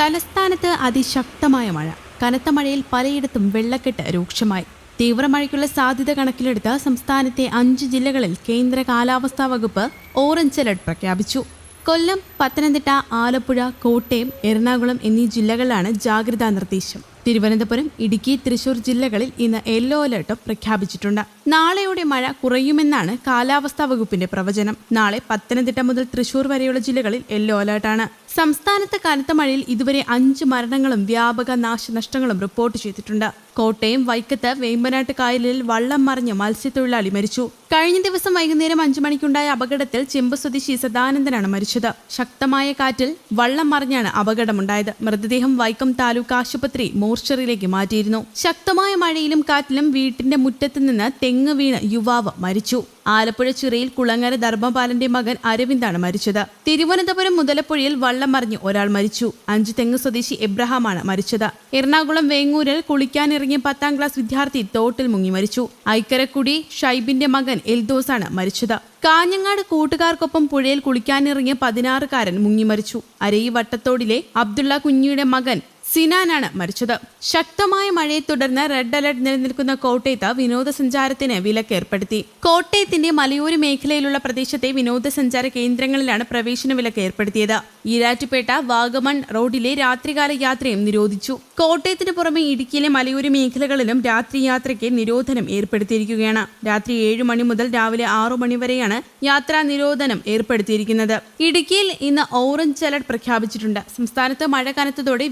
തലസ്ഥാനത്ത് അതിശക്തമായ മഴ. കനത്ത മഴയിൽ പലയിടത്തും വെള്ളക്കെട്ട് രൂക്ഷമായി. തീവ്രമഴയ്ക്കുള്ള സാധ്യത കണക്കിലെടുത്ത് സംസ്ഥാനത്തെ അഞ്ച് ജില്ലകളിൽ കേന്ദ്ര കാലാവസ്ഥാ വകുപ്പ് ഓറഞ്ച് അലർട്ട് പ്രഖ്യാപിച്ചു. കൊല്ലം പത്തനംതിട്ട ആലപ്പുഴ കോട്ടയം എറണാകുളം എന്നീ ജില്ലകളിലാണ് ജാഗ്രതാ നിർദ്ദേശം. തിരുവനന്തപുരം ഇടുക്കി തൃശൂർ ജില്ലകളിൽ ഇന്ന് യെല്ലോ അലർട്ടും പ്രഖ്യാപിച്ചിട്ടുണ്ട്. നാളെയോടെ മഴ കുറയുമെന്നാണ് കാലാവസ്ഥാ വകുപ്പിന്റെ പ്രവചനം. നാളെ പത്തനംതിട്ട മുതൽ തൃശൂർ വരെയുള്ള ജില്ലകളിൽ യെല്ലോ അലർട്ടാണ്. സംസ്ഥാനത്ത് കനത്ത മഴയിൽ ഇതുവരെ അഞ്ച് മരണങ്ങളും വ്യാപക നാശനഷ്ടങ്ങളും റിപ്പോർട്ട് ചെയ്തിട്ടുണ്ട്. കോട്ടയം വൈക്കത്ത് വേമ്പനാട്ട് കായലിൽ വള്ളം മറിഞ്ഞ് മത്സ്യത്തൊഴിലാളി മരിച്ചു. കഴിഞ്ഞ ദിവസം വൈകുന്നേരം അഞ്ചു മണിക്കുണ്ടായ അപകടത്തിൽ ചെമ്പ് സ്വദേശി സദാനന്ദനാണ് മരിച്ചത്. ശക്തമായ കാറ്റിൽ വള്ളം മറിഞ്ഞാണ് അപകടമുണ്ടായത്. മൃതദേഹം വൈക്കം താലൂക്ക് ആശുപത്രി മോർച്ചറിയിലേക്ക് മാറ്റിയിരുന്നു. ശക്തമായ മഴയിലും കാറ്റിലും വീട്ടിന്റെ മുറ്റത്ത് നിന്ന് തെങ്ങ് വീണ് യുവാവ് മരിച്ചു. ആലപ്പുഴ ചിറയിൽ കുളങ്ങര ധർമ്മപാലന്റെ മകൻ അരവിന്ദാണ് മരിച്ചത്. തിരുവനന്തപുരം മുതലപ്പുഴയിൽ വള്ളം മറിഞ്ഞ് ഒരാൾ മരിച്ചു. അഞ്ചു തെങ്ങ് സ്വദേശി എബ്രഹാമാണ് മരിച്ചത്. എറണാകുളം വേങ്ങൂരിൽ കുളിക്കാനിറങ്ങിയ പത്താം ക്ലാസ് വിദ്യാർത്ഥി തോട്ടിൽ മുങ്ങി മരിച്ചു. ഐക്കരക്കുടി ഷൈബിന്റെ മകൻ എൽദോസാണ് മരിച്ചത്. കാഞ്ഞങ്ങാട് കൂട്ടുകാർക്കൊപ്പം പുഴയിൽ കുളിക്കാനിറങ്ങിയ പതിനാറുകാരൻ മുങ്ങി മരിച്ചു. അരയി വട്ടത്തോടിലെ അബ്ദുള്ള കുഞ്ഞിയുടെ മകൻ സിനാനാണ് മരിച്ചത്. ശക്തമായ മഴയെ തുടർന്ന് റെഡ് അലർട്ട് നിലനിൽക്കുന്ന കോട്ടയത്ത് വിനോദസഞ്ചാരത്തിന് വിലക്ക് ഏർപ്പെടുത്തി. കോട്ടയത്തിന്റെ മലയോര മേഖലയിലുള്ള പ്രദേശത്തെ വിനോദസഞ്ചാര കേന്ദ്രങ്ങളിലാണ് പ്രവേശന വിലക്ക് ഏർപ്പെടുത്തിയത്. ഈരാറ്റുപേട്ട വാഗമൺ റോഡിലെ രാത്രികാല യാത്രയും നിരോധിച്ചു. കോട്ടയത്തിന് പുറമെ ഇടുക്കിയിലെ മലയോര മേഖലകളിലും രാത്രി യാത്രയ്ക്ക് നിരോധനം ഏർപ്പെടുത്തിയിരിക്കുകയാണ്. രാത്രി ഏഴ് മണി മുതൽ രാവിലെ ആറു മണി വരെയാണ് യാത്രാ നിരോധനം ഏർപ്പെടുത്തിയിരിക്കുന്നത്. ഇടുക്കിയിൽ ഇന്ന് ഓറഞ്ച് അലർട്ട് പ്രഖ്യാപിച്ചിട്ടുണ്ട്. സംസ്ഥാനത്ത് മഴ കനത്തതോടെ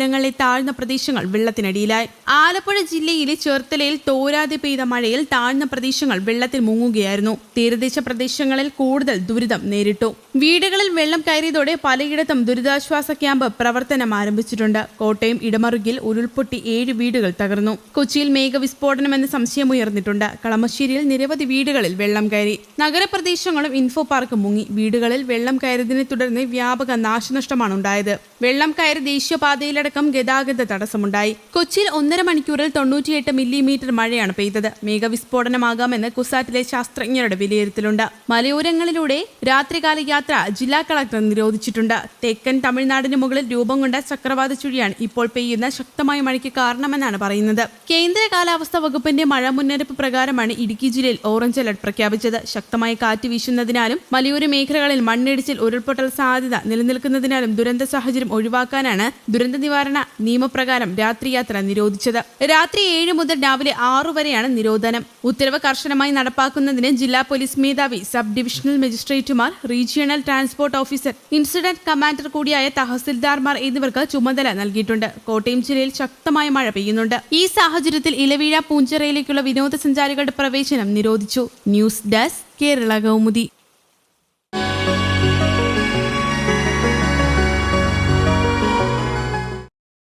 വിവിധയിടങ്ങളിലെ താഴ്ന്ന പ്രദേശങ്ങൾ വെള്ളത്തിനടിയിലായി. ആലപ്പുഴ ജില്ലയിലെ ചേർത്തലയിൽ തോരാതെ പെയ്ത മഴയിൽ താഴ്ന്ന പ്രദേശങ്ങൾ വെള്ളത്തിൽ മുങ്ങുകയായിരുന്നു. തീരദേശ പ്രദേശങ്ങളിൽ കൂടുതൽ ദുരിതം നേരിട്ടു. വീടുകളിൽ വെള്ളം കയറിയതോടെ പലയിടത്തും ദുരിതാശ്വാസ ക്യാമ്പ് പ്രവർത്തനം ആരംഭിച്ചിട്ടുണ്ട്. കോട്ടയം ഇടമറുകിൽ ഉരുൾപൊട്ടി ഏഴ് വീടുകൾ തകർന്നു. കൊച്ചിയിൽ മേഘവിസ്ഫോടനമെന്ന സംശയമുയർന്നിട്ടുണ്ട് കളമശ്ശേരിയിൽ നിരവധി വീടുകളിൽ വെള്ളം കയറി. നഗരപ്രദേശങ്ങളും ഇൻഫോ പാർക്ക് മുങ്ങി. വീടുകളിൽ വെള്ളം കയറിയതിനെ തുടർന്ന് വ്യാപക നാശനഷ്ടമാണ് ഉണ്ടായത് വെള്ളം കയറി ദേശീയപാതയിലടക്കം ഗതാഗത തടസ്സമുണ്ടായി. കൊച്ചിയിൽ ഒന്നര മണിക്കൂറിൽ തൊണ്ണൂറ്റിയെട്ട് മില്ലിമീറ്റർ മഴയാണ് പെയ്തത്. മേഘവിസ്ഫോടനമാകാമെന്ന് കുസാറ്റിലെ ശാസ്ത്രജ്ഞരുടെ വിലയിരുത്തലുണ്ട്. മലയോരങ്ങളിലൂടെ രാത്രികാല യാത്ര ജില്ലാ കളക്ടർ നിരോധിച്ചിട്ടുണ്ട്. തെക്കൻ തമിഴ്നാടിന് മുകളിൽ രൂപം കൊണ്ട ചക്രവാത ചുഴിയാണ് ഇപ്പോൾ പെയ്യുന്ന ശക്തമായ മഴയ്ക്ക് കാരണമെന്നാണ് പറയുന്നത്. കേന്ദ്ര കാലാവസ്ഥാ വകുപ്പിന്റെ മഴ മുന്നറിയിപ്പ് പ്രകാരമാണ് ഇടുക്കി ജില്ലയിൽ ഓറഞ്ച് അലർട്ട് പ്രഖ്യാപിച്ചത്. ശക്തമായ കാറ്റ് വീശുന്നതിനാലും മലയോര മേഖലകളിൽ മണ്ണിടിച്ചിൽ ഉരുൾപൊട്ടൽ സാധ്യത നിലനിൽക്കുന്നതിനാലും ദുരന്ത സാഹചര്യം ഒഴിവാക്കാനാണ് ദുരന്ത നിവാരണ നിയമപ്രകാരം രാത്രിയാത്ര നിരോധിച്ചത്. രാത്രി ഏഴ് മുതൽ രാവിലെ ആറു വരെയാണ് നിരോധനം. ഉത്തരവ് കർശനമായി നടപ്പാക്കുന്നതിന് ജില്ലാ പോലീസ് മേധാവി sub divisional മജിസ്ട്രേറ്റുമാർ regional transport officer incident commander കൂടിയായ തഹസിൽദാർമാർ എന്നിവർക്ക് ചുമതല നൽകിയിട്ടുണ്ട്. കോട്ടയം ജില്ലയിൽ ശക്തമായ മഴ പെയ്യുന്നുണ്ട്. ഈ സാഹചര്യത്തിൽ ഇലവീഴ പൂഞ്ചിറയിലേക്കുള്ള വിനോദസഞ്ചാരികളുടെ പ്രവേശനം നിരോധിച്ചു. News desk Kerala Kaumudi.